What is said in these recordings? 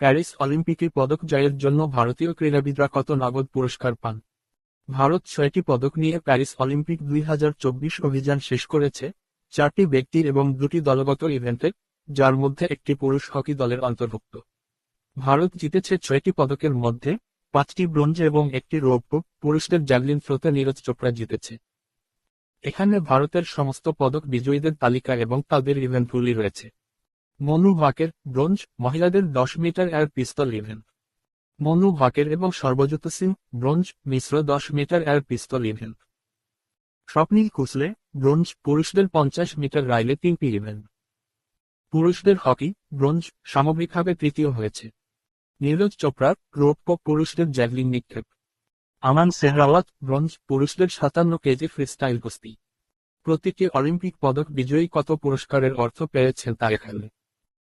Paris অলিম্পিকে পদক জয়ের জন্য ভারতীয় ক্রীড়াবিদরা কত নগদ পুরস্কার পান? ভারত ছয়টি পদক নিয়ে প্যারিস অলিম্পিক দুই হাজার চব্বিশ অভিযান শেষ করেছে, চারটি ব্যক্তির এবং দুটি দলগত ইভেন্টে, যার মধ্যে একটি পুরুষ হকি দলের অন্তর্ভুক্ত। ভারত জিতেছে ছয়টি পদকের মধ্যে, পাঁচটি ব্রোঞ্জ এবং একটি রৌপ্য, পুরুষদের জ্যাভলিন থ্রোতে নীরজ চোপড়া জিতেছে। এখানে ভারতের সমস্ত পদক বিজয়ীদের তালিকা এবং তাদের ইভেন্টগুলি রয়েছে। মনু ভাকের ব্রোঞ্জ মহিলাদের দশ metre air pistol event Manu Bhaker এবং সর্বজিৎ সিং ব্রোঞ্জ মিশ্র দশ metre air pistol event Swapnil Kusale bronze পুরুষদের পঞ্চাশ মিটার রাইলে তিনটি ইভেন্ট পুরুষদের হকি ব্রোঞ্জ সামগ্রিকভাবে তৃতীয় হয়েছে। নীরজ চোপড়ার রৌপ্য পুরুষদের জ্যাভলিন নিক্ষেপ। আমান সেহরাওয়াত ব্রোঞ্জ পুরুষদের সাতান্ন কেজি ফ্রিস্টাইল কুস্তি। প্রতিটি অলিম্পিক পদক বিজয়ী কত পুরস্কারের অর্থ পেয়েছেন তা এখানে।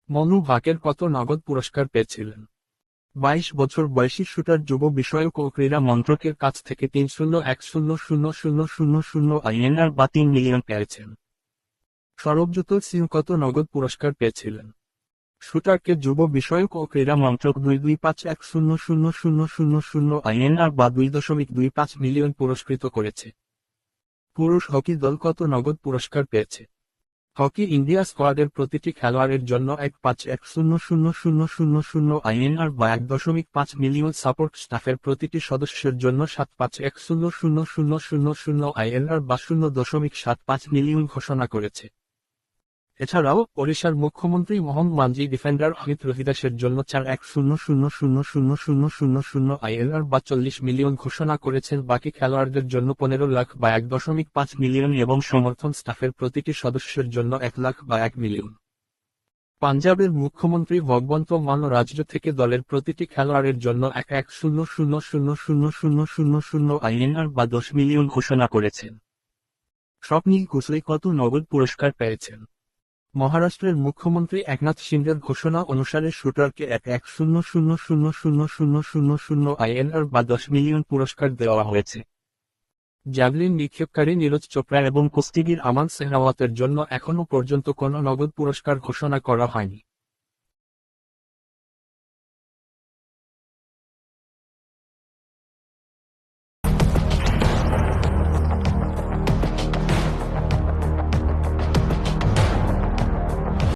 মনু ভাকের কত নগদ পুরস্কার পেয়েছিলেন? বাইশ বছর বয়সী শুটার যুব বিষয়ক ও ক্রীড়া মন্ত্রকের কাছ থেকে তিন শূন্য এক শূন্য শূন্য শূন্য শূন্য শূন্য আইএনআর বা তিন মিলিয়ন পেয়েছেন। সরবজুত সিং কত নগদ পুরস্কার পেয়েছিলেন? শুটারকে যুব বিষয়ক ও ক্রীড়া মন্ত্রক দুই দুই পাঁচ এক শূন্য শূন্য শূন্য শূন্য শূন্য আইএনআর বা দুই দশমিক দুই পাঁচ মিলিয়ন পুরস্কৃত করেছে। পুরুষ হকি দল কত নগদ পুরস্কার পেয়েছে? হকি ইন্ডিয়া স্কোয়াডের প্রতিটি খেলোয়াড়ের জন্য এক পাঁচ এক শূন্য শূন্য শূন্য শূন্য শূন্য আইএনআর বা এক দশমিক পাঁচ মিলিয়ন সাপোর্ট স্টাফের প্রতিটি সদস্যের জন্য সাত পাঁচ এক শূন্য শূন্য শূন্য শূন্য শূন্য আইএনআর বা শূন্য দশমিক সাত পাঁচ মিলিয়ন ঘোষণা করেছে। এছাড়াও ওড়িশার মুখ্যমন্ত্রী মোহন মানজি ডিফেন্ডার অমিত রোহিদাসের জন্য চার এক শূন্য শূন্য শূন্য শূন্য শূন্য শূন্য শূন্য আইএনআর বা চল্লিশ মিলিয়ন ঘোষণা করেছেন বাকি খেলোয়াড়দের জন্য পনেরো লাখ বা এক দশমিক পাঁচ মিলিয়ন এবং সমর্থন স্টাফের প্রতিটি সদস্যের জন্য এক লাখ বা এক মিলিয়ন পাঞ্জাবের মুখ্যমন্ত্রী ভগবন্ত মান রাজ্য থেকে দলের প্রতিটি খেলোয়াড়ের জন্য এক এক শূন্য শূন্য শূন্য শূন্য শূন্য শূন্য শূন্য আইএনআর বা দশ মিলিয়ন ঘোষণা করেছেন স্বপ্নীল কুসলে কত নগদ পুরস্কার পেয়েছেন মহারাষ্ট্রের মুখ্যমন্ত্রী একনাথ সিন্ডের ঘোষণা অনুসারে শুটারকে এক এক শূন্য শূন্য শূন্য শূন্য শূন্য শূন্য শূন্য আইএনআর বা দশ মিলিয়ন পুরস্কার দেওয়া হয়েছে। জ্যাভলিন নিক্ষেপকারী নীরজ চোপড়া এবং কুস্তিগির আমান সেহরাওয়াতের জন্য এখনও পর্যন্ত কোনো নগদ পুরস্কার ঘোষণা করা হয়নি।